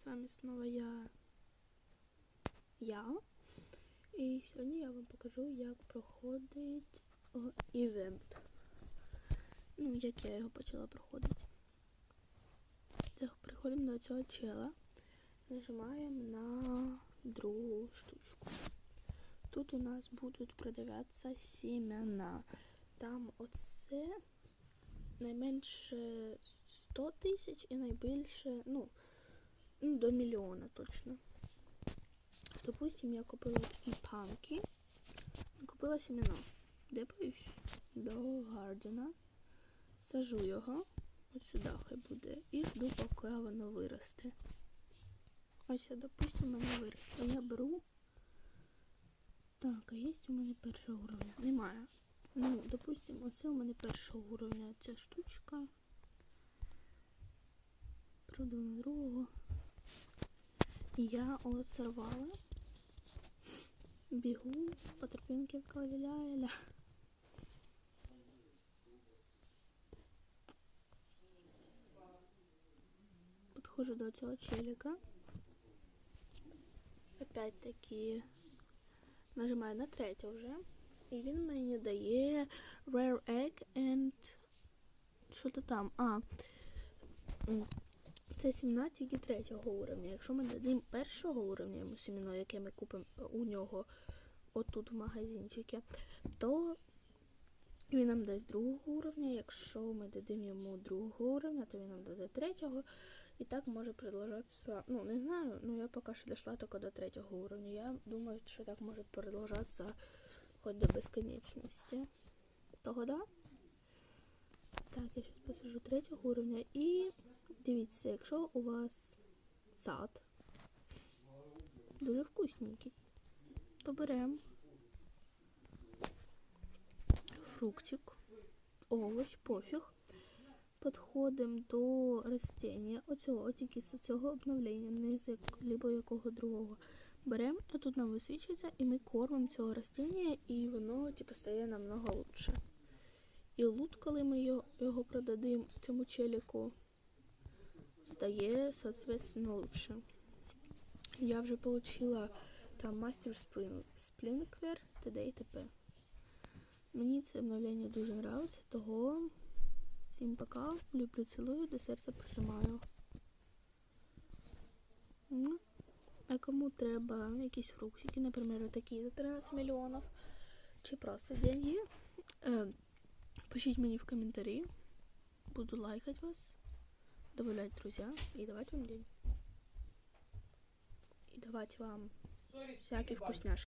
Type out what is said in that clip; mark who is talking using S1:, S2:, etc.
S1: С вами снова я. Я. І сьогодні я вам покажу, як проходить івент. Ну, як я його почала проходити. Так, приходимо до цього чела. Нажимаємо на другу штучку. Тут у нас будуть продаватися сімена. Там оце найменше 100 тисяч і найбільше, ну, ну, до мільйона точно. Допустим, я купила такі памки. Купила сімена. Депаюсь до Гардена. Сажу його. От сюди хай буде. І жду, поки воно виросте. Ось, допустим, у мене виросло. Я беру. Так, а є у мене першого уровня? Немає. Ну, допустим, оце у мене першого уровня ця штучка. Правда, на другого. Я от сорвала. Бігу по тропинке в Каліляєля. Підходжу до цього челика. Опять-таки нажимаю на третю вже. І він мені дає Rare Egg and що-то там. А. Це 17 тільки третього уровня. Якщо ми дадим першого уровня йому сіміно, яке ми купимо у нього отут в магазинчику, то він нам дасть другого уровня. Якщо ми дадим йому другого уровня, то він нам даде третього. І так може продовжатися. Ну, не знаю, ну я поки що дійшла тільки до третього уровня. Я думаю, що так може продовжатися хоч до безконечності. Того, да? Так, я зараз посажу третього уровня і дивіться, якщо у вас сад дуже вкусненький, то беремо фруктик, овощ, пофіг. Підходимо до ростіння, оцього, тільки з цього обновлення, не з либо якого другого. Беремо, а тут нам висвічується, і ми кормимо цього ростіння, і воно типу, стає намного лучше. І лут, коли ми його, його продадим цьому челіку, стає, соответственно, лучше. Я вже отримала там мастер Сплінквер, т.д. і т.п. Мені це обновлення дуже подобається, того всім пока, люблю, цілую, до серця прижимаю. Ну, А кому треба якісь фруктики, наприклад, такі за 13 мільйонів, чи просто деньги, е, пишіть мені в коментарі. Буду лайкать вас, добавлять друзья и давать вам деньги. И давать вам всякие вкусняшки.